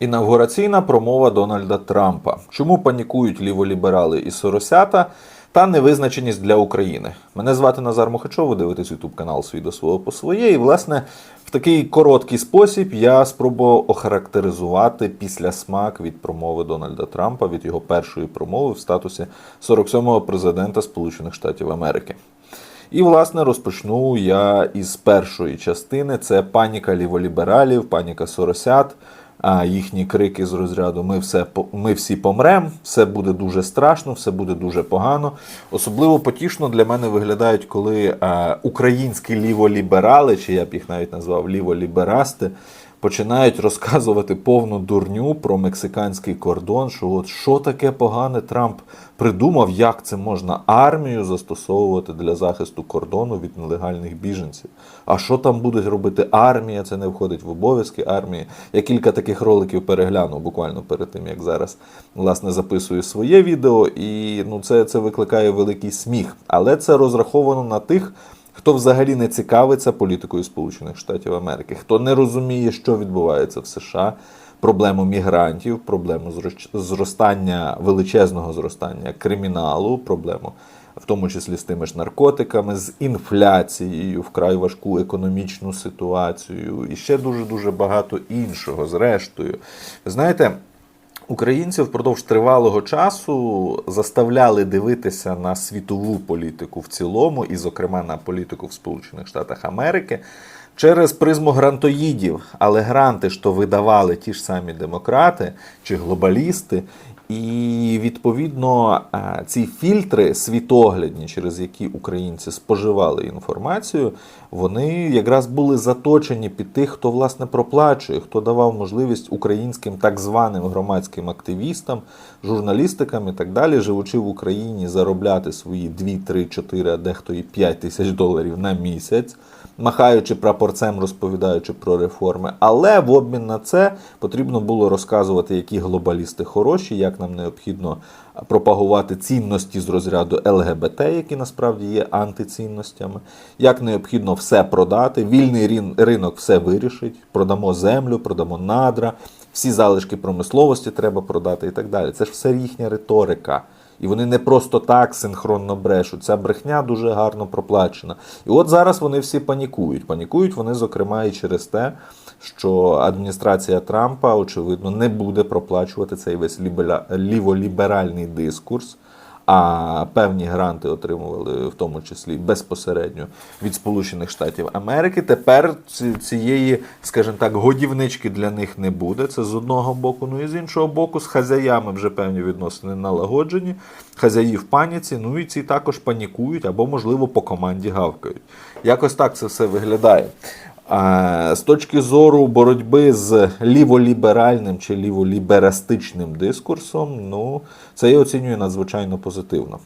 Інавгураційна промова Дональда Трампа. Чому панікують ліволіберали і соросята та невизначеність для України? Мене звати Назар Мухачов, ви дивитесь YouTube канал свій до свого по своє. І, власне, в такий короткий спосіб я спробував охарактеризувати після смак від промови Дональда Трампа від його першої промови в статусі 47-го президента Сполучених Штатів Америки. І, власне, розпочну я із першої частини: це паніка ліволібералів, паніка соросят. А їхні крики з розряду Ми все ми всі помрем, все буде дуже страшно, все буде дуже погано. Особливо потішно для мене виглядають, коли а, українські ліволіберали, чи я б їх навіть назвав ліволіберасти, починають розказувати повну дурню про мексиканський кордон, що от що таке погане Трамп придумав, як це можна армію застосовувати для захисту кордону від нелегальних біженців. А що там буде робити армія? Це не входить в обов'язки армії. Я кілька таких роликів переглянув буквально перед тим, як зараз власне записую своє відео, і ну це, це викликає великий сміх. Але це розраховано на тих. Хто взагалі не цікавиться політикою Сполучених Штатів Америки, хто не розуміє, що відбувається в США, проблему мігрантів, проблему зростання величезного зростання криміналу, проблему в тому числі з тими ж наркотиками, з інфляцією, вкрай важку економічну ситуацію і ще дуже дуже багато іншого. Зрештою, ви знаєте. Українців впродовж тривалого часу заставляли дивитися на світову політику в цілому, і, зокрема, на політику в Сполучених Штатах Америки через призму грантоїдів. Але гранти що видавали ті ж самі демократи чи глобалісти. І відповідно е, ці фільтри світоглядні, через які українці споживали інформацію, вони якраз були заточені під тих, хто власне проплачує, хто давав можливість українським так званим громадським активістам, журналістикам і так далі, живучи в Україні, заробляти свої 2, 3, 4, а дехто і 5 тисяч доларів на місяць, махаючи прапорцем, розповідаючи про реформи. Але в обмін на це потрібно було розказувати, які глобалісти хороші, як нам необхідно пропагувати цінності з розряду ЛГБТ, які насправді є антицінностями, як необхідно все продати. Вільний ринок все вирішить. Продамо землю, продамо надра, всі залишки промисловості треба продати і так далі. Це ж все їхня риторика. І вони не просто так синхронно брешуть. Ця брехня дуже гарно проплачена. І от зараз вони всі панікують. Панікують вони, зокрема, і через те, що адміністрація Трампа, очевидно, не буде проплачувати цей весь ліволіберальний дискурс. А певні гранти отримували в тому числі безпосередньо від Сполучених Штатів Америки. Тепер цієї, скажімо так, годівнички для них не буде. Це з одного боку. Ну і з іншого боку, з хазяями вже певні відносини налагоджені. Хазяї в паніці, ну і ці також панікують або, можливо, по команді гавкають. Якось так це все виглядає. З точки зору боротьби з ліволіберальним чи ліволіберастичним дискурсом, ну це я оцінюю надзвичайно позитивно.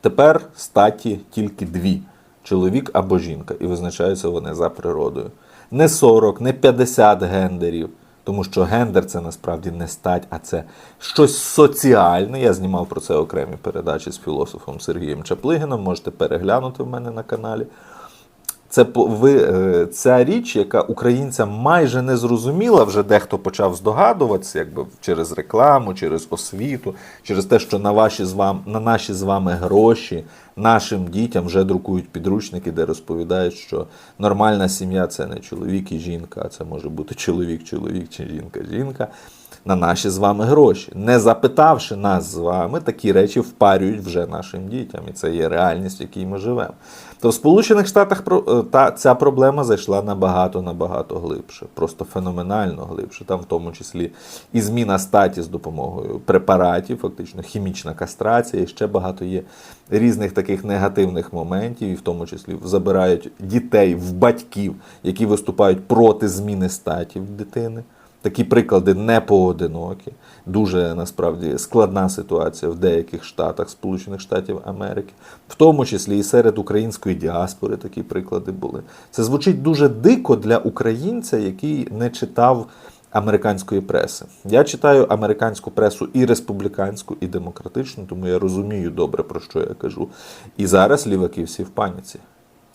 Тепер статі тільки дві: чоловік або жінка, і визначаються вони за природою. Не 40, не 50 гендерів. Тому що гендер це насправді не стать, а це щось соціальне. Я знімав про це окремі передачі з філософом Сергієм Чаплигином. Можете переглянути в мене на каналі. Це ви, е, ця річ, яка українцям майже не зрозуміла, вже дехто почав здогадуватися, якби через рекламу, через освіту, через те, що на ваші з вам на наші з вами гроші нашим дітям вже друкують підручники, де розповідають, що нормальна сім'я це не чоловік і жінка, а це може бути чоловік, чоловік чи жінка, жінка. На наші з вами гроші, не запитавши нас з вами, такі речі впарюють вже нашим дітям, і це є реальність, в якій ми живемо. То в Сполучених Штатах е, та ця проблема зайшла набагато набагато глибше, просто феноменально глибше. Там в тому числі і зміна статі з допомогою препаратів, фактично хімічна кастрація, і ще багато є різних таких негативних моментів, і в тому числі забирають дітей в батьків, які виступають проти зміни статі в дитини. Такі приклади не поодинокі. Дуже насправді складна ситуація в деяких штатах Сполучених Штатів Америки, в тому числі і серед української діаспори такі приклади були. Це звучить дуже дико для українця, який не читав американської преси. Я читаю американську пресу і республіканську, і демократичну, тому я розумію добре, про що я кажу. І зараз ліваки всі в паніці.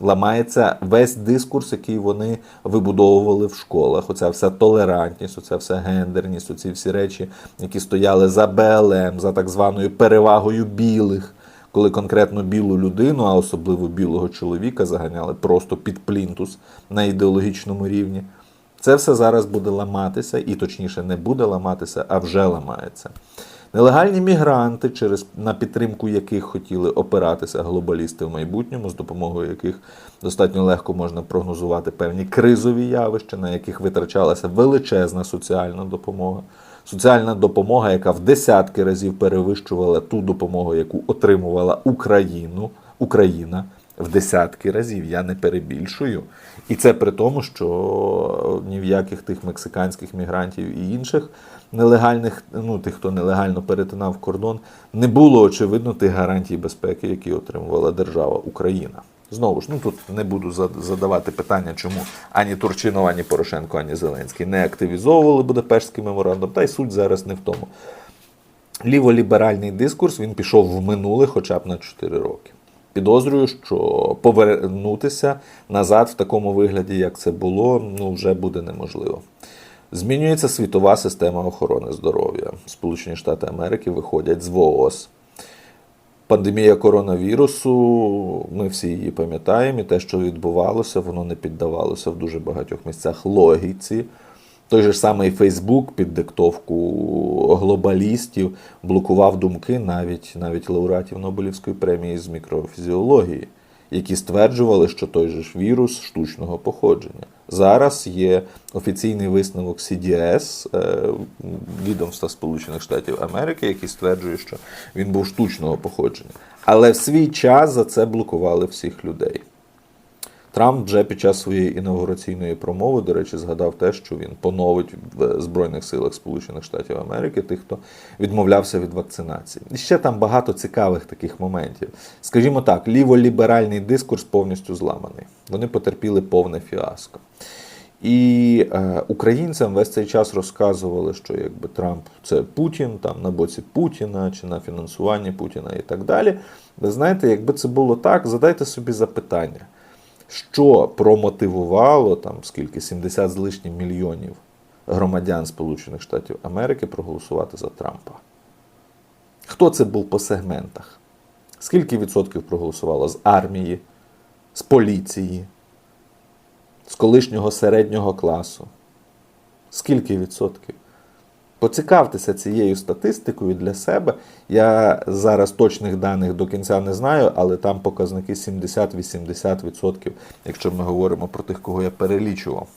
Ламається весь дискурс, який вони вибудовували в школах. Оця вся толерантність, оця вся гендерність, оці всі речі, які стояли за БЛМ, за так званою перевагою білих, коли конкретно білу людину, а особливо білого чоловіка, заганяли просто під плінтус на ідеологічному рівні. Це все зараз буде ламатися, і точніше не буде ламатися, а вже ламається. Нелегальні мігранти, через на підтримку яких хотіли опиратися глобалісти в майбутньому, з допомогою яких достатньо легко можна прогнозувати певні кризові явища, на яких витрачалася величезна соціальна допомога. Соціальна допомога, яка в десятки разів перевищувала ту допомогу, яку отримувала Україну, Україна в десятки разів, я не перебільшую. І це при тому, що ні в яких тих мексиканських мігрантів і інших нелегальних, ну тих, хто нелегально перетинав кордон, не було очевидно тих гарантій безпеки, які отримувала держава Україна. Знову ж, ну тут не буду задавати питання, чому ані Турчинов, ані Порошенко, ані Зеленський не активізовували Будапештський меморандум, та й суть зараз не в тому. Ліволіберальний дискурс він пішов в минуле хоча б на 4 роки. Підозрюю, що повернутися назад в такому вигляді, як це було, ну вже буде неможливо. Змінюється світова система охорони здоров'я. Сполучені Штати Америки виходять з ВООЗ. Пандемія коронавірусу, ми всі її пам'ятаємо, і те, що відбувалося, воно не піддавалося в дуже багатьох місцях логіці. Той же самий Фейсбук під диктовку глобалістів блокував думки навіть, навіть лауреатів Нобелівської премії з мікрофізіології, які стверджували, що той же ж вірус штучного походження. Зараз є офіційний висновок CDS, е, відомства Сполучених Штатів Америки, який стверджує, що він був штучного походження. Але в свій час за це блокували всіх людей. Трамп вже під час своєї інаугураційної промови, до речі, згадав те, що він поновить в Збройних силах Сполучених Штатів Америки тих, хто відмовлявся від вакцинації. І ще там багато цікавих таких моментів. Скажімо так, ліволіберальний дискурс повністю зламаний. Вони потерпіли повне фіаско. І е, українцям весь цей час розказували, що якби Трамп це Путін, там на боці Путіна чи на фінансуванні Путіна і так далі. Ви знаєте, якби це було так, задайте собі запитання що промотивувало там скільки 70 з лишнім мільйонів громадян Сполучених Штатів Америки проголосувати за Трампа? Хто це був по сегментах? Скільки відсотків проголосувало з армії, з поліції, з колишнього середнього класу? Скільки відсотків? Поцікавтеся цією статистикою для себе. Я зараз точних даних до кінця не знаю, але там показники 70-80%, якщо ми говоримо про тих, кого я перелічував.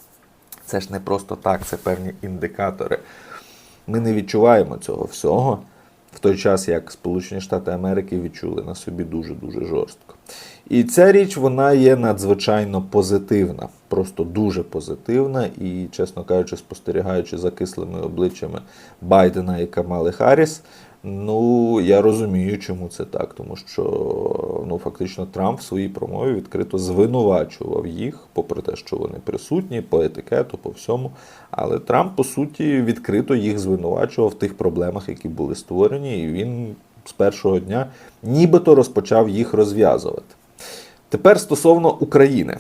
Це ж не просто так, це певні індикатори. Ми не відчуваємо цього всього в той час, як Сполучені Штати Америки відчули на собі дуже-дуже жорстко. І ця річ вона є надзвичайно позитивна, просто дуже позитивна. І, чесно кажучи, спостерігаючи за кислими обличчями Байдена і Камали Харріс, ну я розумію, чому це так. Тому що ну, фактично Трамп в своїй промові відкрито звинувачував їх, попри те, що вони присутні по етикету, по всьому. Але Трамп, по суті, відкрито їх звинувачував в тих проблемах, які були створені, і він з першого дня нібито розпочав їх розв'язувати. Тепер стосовно України.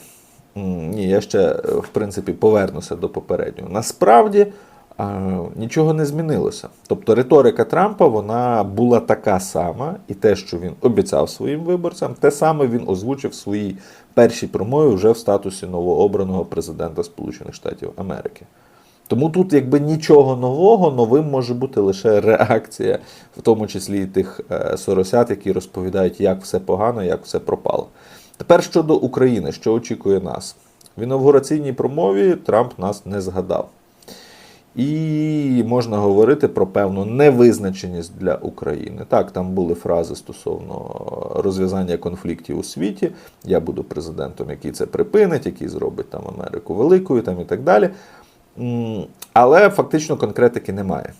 Ні, я ще, е, в принципі, повернуся до попереднього. Насправді а, нічого не змінилося. Тобто риторика Трампа вона була така сама, і те, що він обіцяв своїм виборцям, те саме він озвучив в своїй першій промові вже в статусі новообраного президента Сполучених Штатів Америки. Тому тут якби нічого нового, новим може бути лише реакція, в тому числі і тих е, соросят, які розповідають, як все погано, як все пропало. Тепер щодо України, що очікує нас? В інавгураційній промові Трамп нас не згадав. І можна говорити про певну невизначеність для України. Так, там були фрази стосовно розв'язання конфліктів у світі. Я буду президентом, який це припинить, який зробить там Америку великою, там і так далі. Але фактично конкретики немає.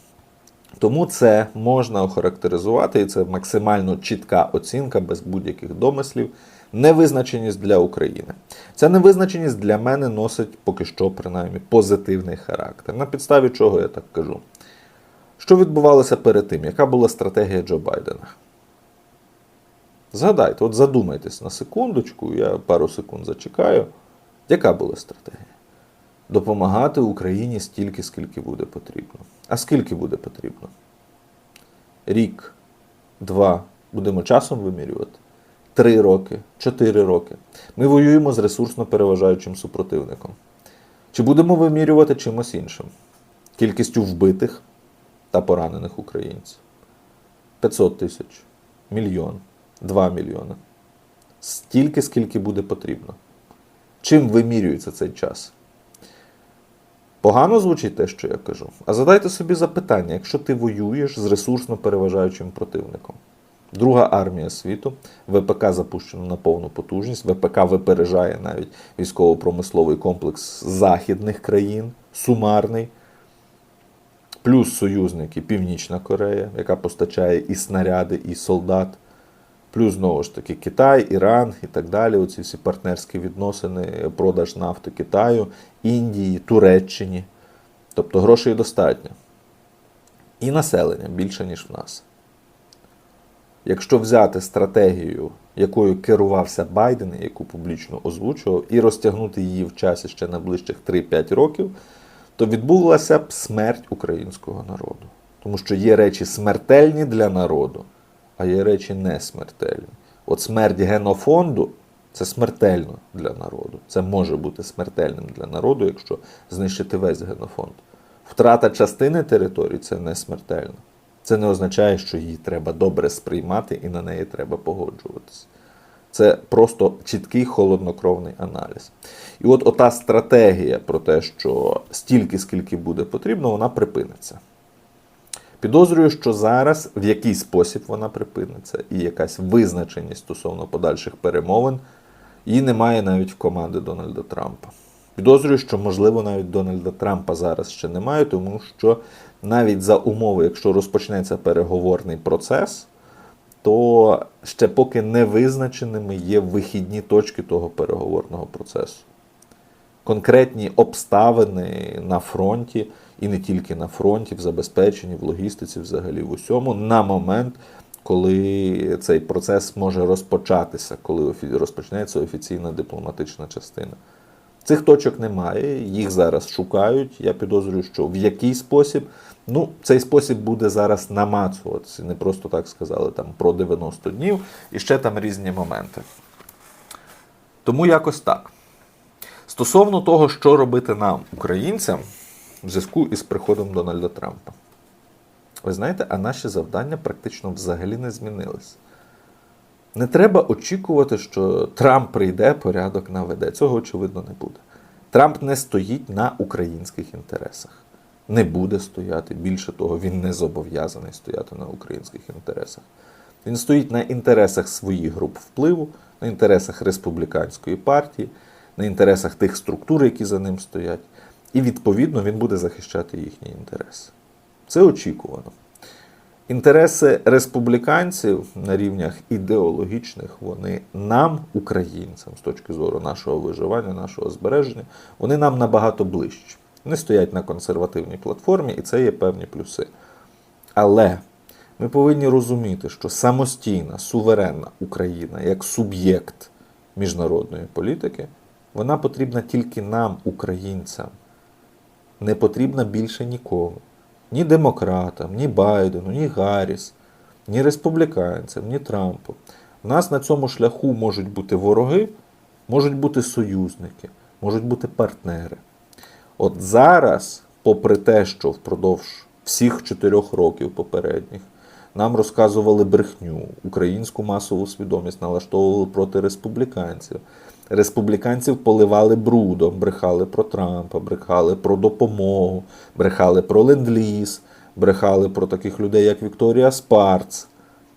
Тому це можна охарактеризувати, і це максимально чітка оцінка без будь-яких домислів. Невизначеність для України. Ця невизначеність для мене носить поки що, принаймні, позитивний характер. На підставі чого я так кажу? Що відбувалося перед тим? Яка була стратегія Джо Байдена? Згадайте, от задумайтесь на секундочку, я пару секунд зачекаю. Яка була стратегія? Допомагати Україні стільки, скільки буде потрібно. А скільки буде потрібно? Рік, два. Будемо часом вимірювати. Три роки, чотири роки. Ми воюємо з ресурсно переважаючим супротивником. Чи будемо вимірювати чимось іншим? Кількістю вбитих та поранених українців. 500 тисяч, мільйон, 2 мільйони. Стільки, скільки буде потрібно. Чим вимірюється цей час? Погано звучить те, що я кажу. А задайте собі запитання, якщо ти воюєш з ресурсно переважаючим противником. Друга армія світу, ВПК запущено на повну потужність. ВПК випереджає навіть військово-промисловий комплекс західних країн, сумарний. Плюс союзники Північна Корея, яка постачає і снаряди, і солдат. Плюс знову ж таки Китай, Іран і так далі. Оці всі партнерські відносини, продаж нафти Китаю, Індії, Туреччині. Тобто грошей достатньо. І населення більше, ніж в нас. Якщо взяти стратегію, якою керувався Байден, яку публічно озвучував, і розтягнути її в часі ще на ближчих 3-5 років, то відбулася б смерть українського народу. Тому що є речі смертельні для народу, а є речі не смертельні. От смерть генофонду це смертельно для народу. Це може бути смертельним для народу, якщо знищити весь генофонд. Втрата частини території це не смертельно. Це не означає, що її треба добре сприймати і на неї треба погоджуватися. Це просто чіткий холоднокровний аналіз. І от ота стратегія про те, що стільки, скільки буде потрібно, вона припиниться. Підозрюю, що зараз в який спосіб вона припиниться, і якась визначеність стосовно подальших перемовин її немає навіть в команди Дональда Трампа. Підозрюю, що, можливо, навіть Дональда Трампа зараз ще немає, тому що навіть за умови, якщо розпочнеться переговорний процес, то ще поки не визначеними є вихідні точки того переговорного процесу. Конкретні обставини на фронті, і не тільки на фронті, в забезпеченні, в логістиці, взагалі в усьому, на момент, коли цей процес може розпочатися, коли розпочнеться офіційна дипломатична частина. Цих точок немає, їх зараз шукають. Я підозрюю, що в який спосіб. Ну, цей спосіб буде зараз намацуватися. Не просто так сказали там про 90 днів і ще там різні моменти. Тому якось так. Стосовно того, що робити нам, українцям, в зв'язку із приходом Дональда Трампа. Ви знаєте, а наші завдання практично взагалі не змінились. Не треба очікувати, що Трамп прийде, порядок наведе. Цього, очевидно, не буде. Трамп не стоїть на українських інтересах. Не буде стояти. Більше того, він не зобов'язаний стояти на українських інтересах. Він стоїть на інтересах своїх груп впливу, на інтересах республіканської партії, на інтересах тих структур, які за ним стоять. І відповідно він буде захищати їхні інтереси. Це очікувано. Інтереси республіканців на рівнях ідеологічних, вони нам, українцям, з точки зору нашого виживання, нашого збереження, вони нам набагато ближчі. Вони стоять на консервативній платформі, і це є певні плюси. Але ми повинні розуміти, що самостійна, суверенна Україна як суб'єкт міжнародної політики, вона потрібна тільки нам, українцям. Не потрібна більше нікому. Ні демократам, ні Байдену, ні Гарріс, ні республіканцям, ні Трампу. У нас на цьому шляху можуть бути вороги, можуть бути союзники, можуть бути партнери. От зараз, попри те, що впродовж всіх чотирьох років попередніх нам розказували брехню, українську масову свідомість налаштовували проти республіканців. Республіканців поливали брудом, брехали про Трампа, брехали про допомогу, брехали про ленд-ліз, брехали про таких людей, як Вікторія Спарц,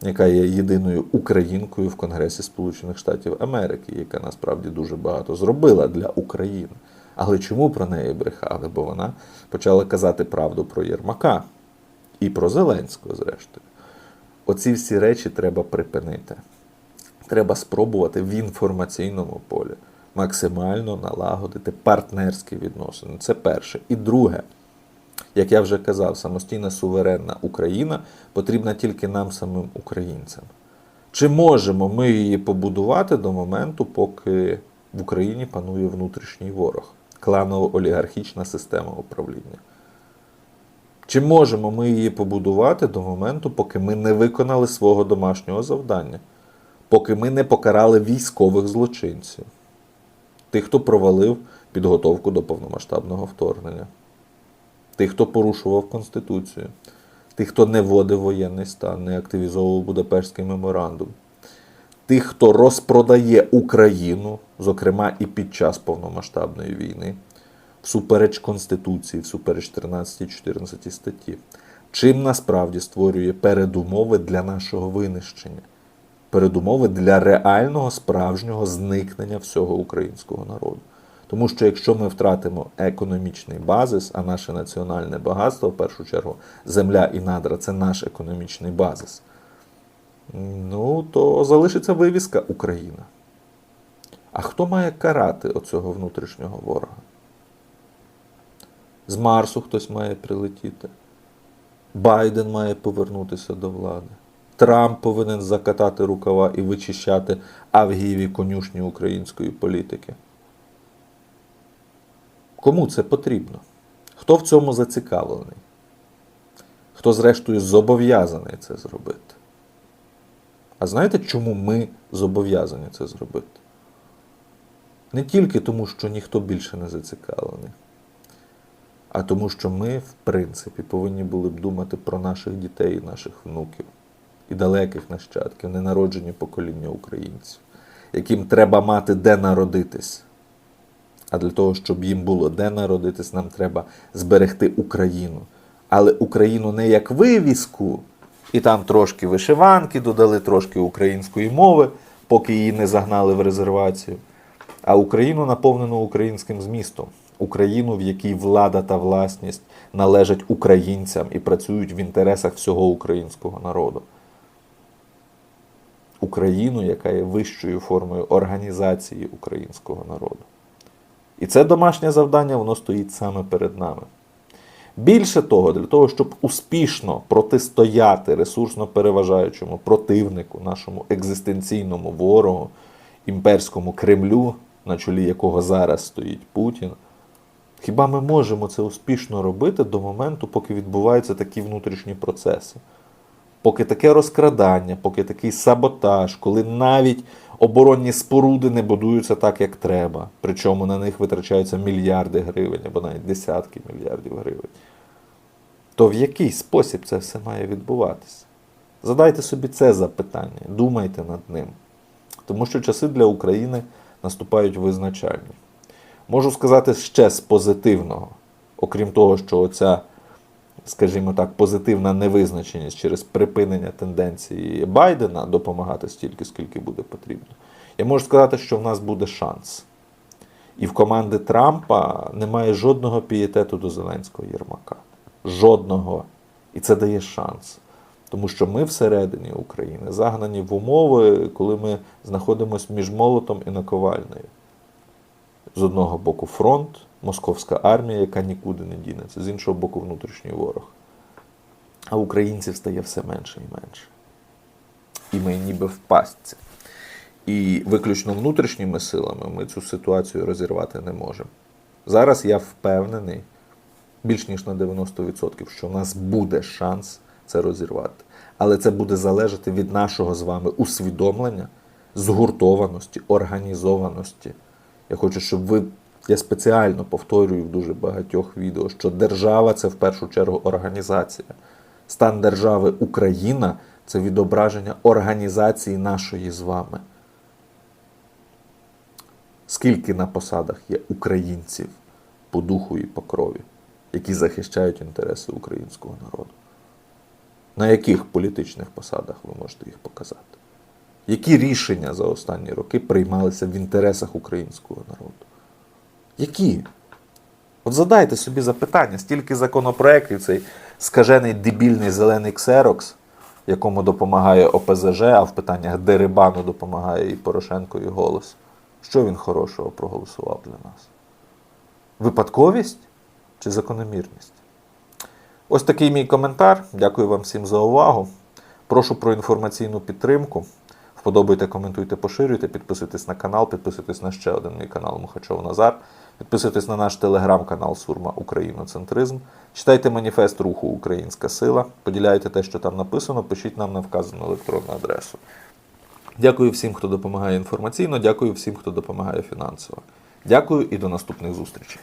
яка є єдиною українкою в Конгресі Сполучених Штатів Америки, яка насправді дуже багато зробила для України. Але чому про неї брехали? Бо вона почала казати правду про Єрмака і про Зеленського, зрештою. Оці всі речі треба припинити. Треба спробувати в інформаційному полі максимально налагодити партнерські відносини. Це перше. І друге, як я вже казав, самостійна суверенна Україна потрібна тільки нам самим українцям. Чи можемо ми її побудувати до моменту, поки в Україні панує внутрішній ворог, кланово-олігархічна система управління? Чи можемо ми її побудувати до моменту, поки ми не виконали свого домашнього завдання, поки ми не покарали військових злочинців, тих, хто провалив підготовку до повномасштабного вторгнення, тих, хто порушував Конституцію, тих, хто не вводив воєнний стан, не активізовував Будапештський меморандум, тих, хто розпродає Україну, зокрема і під час повномасштабної війни, всупереч Конституції, всупереч 13-14 статті, чим насправді створює передумови для нашого винищення, передумови для реального справжнього зникнення всього українського народу. Тому що якщо ми втратимо економічний базис, а наше національне багатство, в першу чергу, земля і надра це наш економічний базис, ну то залишиться вивіска Україна. А хто має карати оцього внутрішнього ворога? З Марсу хтось має прилетіти. Байден має повернутися до влади. Трамп повинен закатати рукава і вичищати авгієві конюшні української політики. Кому це потрібно? Хто в цьому зацікавлений? Хто, зрештою, зобов'язаний це зробити? А знаєте, чому ми зобов'язані це зробити? Не тільки тому, що ніхто більше не зацікавлений, а тому, що ми, в принципі, повинні були б думати про наших дітей і наших внуків і далеких нащадків, ненароджені покоління українців, яким треба мати де народитись. А для того, щоб їм було де народитись, нам треба зберегти Україну. Але Україну не як вивіску, і там трошки вишиванки, додали трошки української мови, поки її не загнали в резервацію. А Україну наповнену українським змістом. Україну, в якій влада та власність належать українцям і працюють в інтересах всього українського народу. Україну, яка є вищою формою організації українського народу. І це домашнє завдання, воно стоїть саме перед нами. Більше того, для того, щоб успішно протистояти ресурсно переважаючому противнику, нашому екзистенційному ворогу, імперському Кремлю, на чолі якого зараз стоїть Путін, хіба ми можемо це успішно робити до моменту, поки відбуваються такі внутрішні процеси? Поки таке розкрадання, поки такий саботаж, коли навіть оборонні споруди не будуються так, як треба, причому на них витрачаються мільярди гривень або навіть десятки мільярдів гривень, то в який спосіб це все має відбуватися? Задайте собі це запитання, думайте над ним. Тому що часи для України наступають визначальні. Можу сказати ще з позитивного, окрім того, що оця скажімо так, позитивна невизначеність через припинення тенденції Байдена допомагати стільки, скільки буде потрібно. Я можу сказати, що в нас буде шанс. І в команди Трампа немає жодного пієтету до Зеленського Єрмака. Жодного. І це дає шанс. Тому що ми всередині України загнані в умови, коли ми знаходимося між молотом і наковальнею. З одного боку фронт, московська армія, яка нікуди не дінеться, з іншого боку, внутрішній ворог. А українців стає все менше і менше. І ми ніби в пастці. І виключно внутрішніми силами ми цю ситуацію розірвати не можемо. Зараз я впевнений, більш ніж на 90%, що в нас буде шанс це розірвати. Але це буде залежати від нашого з вами усвідомлення, згуртованості, організованості. Я хочу, щоб ви. Я спеціально повторюю в дуже багатьох відео, що держава це в першу чергу організація. Стан держави Україна це відображення організації нашої з вами. Скільки на посадах є українців по духу і по крові, які захищають інтереси українського народу? На яких політичних посадах ви можете їх показати? Які рішення за останні роки приймалися в інтересах українського народу? Які? От задайте собі запитання, стільки законопроєктів, цей скажений дебільний зелений ксерокс, якому допомагає ОПЗЖ, а в питаннях Дерибану допомагає і Порошенко, і голос. Що він хорошого проголосував для нас? Випадковість чи закономірність? Ось такий мій коментар. Дякую вам всім за увагу. Прошу про інформаційну підтримку. Вподобайте, коментуйте, поширюйте, підписуйтесь на канал, підписуйтесь на ще один мій канал Мухачов Назар. Підписуйтесь на наш телеграм-канал Сурма Україноцентризм. Читайте маніфест руху Українська сила. Поділяйте те, що там написано, пишіть нам на вказану електронну адресу. Дякую всім, хто допомагає інформаційно, дякую всім, хто допомагає фінансово. Дякую і до наступних зустрічей.